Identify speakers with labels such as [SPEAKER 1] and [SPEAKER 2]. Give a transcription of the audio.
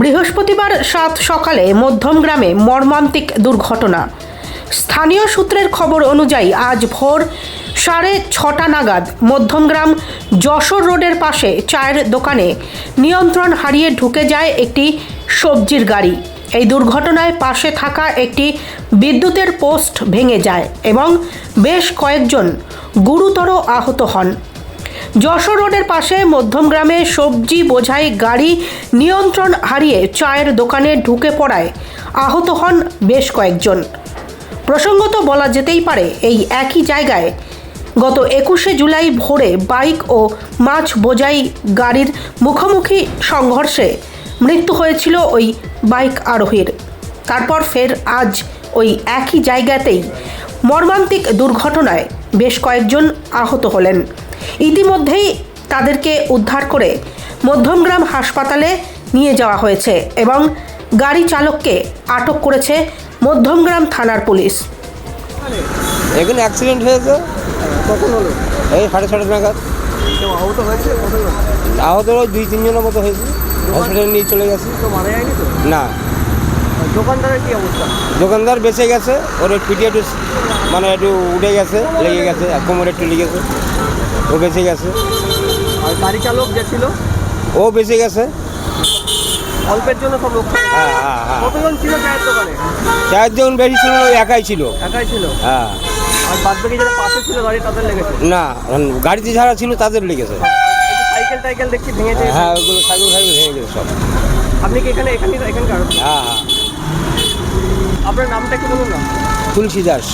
[SPEAKER 1] বৃহস্পতিবার সাত সকালে মধ্যম গ্রামে মর্মান্তিক দুর্ঘটনা। স্থানীয় সূত্রের খবর অনুযায়ী আজ ভোর সাড়ে ছটা নাগাদ মধ্যমগ্রাম যশোর রোডের পাশে চায়ের দোকানে নিয়ন্ত্রণ হারিয়ে ঢুকে যায় একটি সবজির গাড়ি। এই দুর্ঘটনায় পাশে থাকা একটি বিদ্যুতের পোস্ট ভেঙে যায় এবং বেশ কয়েকজন গুরুতর আহত হন। যশোর রোডের পাশে মধ্যমগ্রামে সবজি বোঝাই গাড়ি নিয়ন্ত্রণ হারিয়ে চায়ের দোকানে ঢুকে পড়ায় আহত হন বেশ কয়েকজন। প্রসঙ্গত বলা যেতেই পারে, এই একই জায়গায় গত একুশে জুলাই ভোরে বাইক ও মাছ বোঝাই গাড়ির মুখোমুখি সংঘর্ষে মৃত্যু হয়েছিল ওই বাইক আরোহীর। তারপর ফের আজ ওই একই জায়গাতেই মর্মান্তিক দুর্ঘটনায় বেশ কয়েকজন আহত হলেন। ইতিমধ্যেই তাদেরকে উদ্ধার করে মধ্যমগ্রাম হাসপাতালে নিয়ে যাওয়া হয়েছে এবং গাড়ি চালককে আটক করেছে মধ্যমগ্রাম থানার পুলিশ।
[SPEAKER 2] এখানে অ্যাক্সিডেন্ট হয়েছে?
[SPEAKER 3] কখন হলো?
[SPEAKER 2] এই সাড়ে ছটা নাগাদ।
[SPEAKER 3] আহত হয়েছে?
[SPEAKER 2] আহত ওই দুই তিনজনের মতো হয়েছে। হসপিটালে নিয়ে চলে গেছে।
[SPEAKER 3] তো মারা যায়নি তো?
[SPEAKER 2] না।
[SPEAKER 3] দোকানদারের কি অবস্থা?
[SPEAKER 2] দোকানদার বেঁচে গেছে ওর একটু পিঠে একটু মানে একটু উঠে গেছে লেগে গেছে কোমরে একটু লেগেছে। ও বেঁচে গেছে।
[SPEAKER 3] আর গাড়ি চালক যে ছিল?
[SPEAKER 2] ও বেঁচে গেছে।
[SPEAKER 3] অল্পের জন্য সব লোক
[SPEAKER 2] হ্যাঁ হ্যাঁ হ্যাঁ।
[SPEAKER 3] কতজন ছিল চায়ের দোকানে?
[SPEAKER 2] চারজন বেশি ছিল না, একাই ছিল।
[SPEAKER 3] একাই ছিল?
[SPEAKER 2] হ্যাঁ।
[SPEAKER 3] আর বাদ বাকি যারা পাশে ছিল গাড়ি তাদের লেগেছে?
[SPEAKER 2] না গাড়িতে যারা ছিল তাদের লেগেছে।
[SPEAKER 3] এই যে সাইকেল টাইকেল দেখছি ভেঙেছে
[SPEAKER 2] হ্যাঁ ওগুলো সাইকেল সাইকেল ভেঙে গেছে সব।
[SPEAKER 3] আপনি কি এখানে এখানে এখানকার?
[SPEAKER 2] হ্যাঁ হ্যাঁ।
[SPEAKER 3] আপনার নামটা কি বলুন না?
[SPEAKER 2] তুলসী দাস।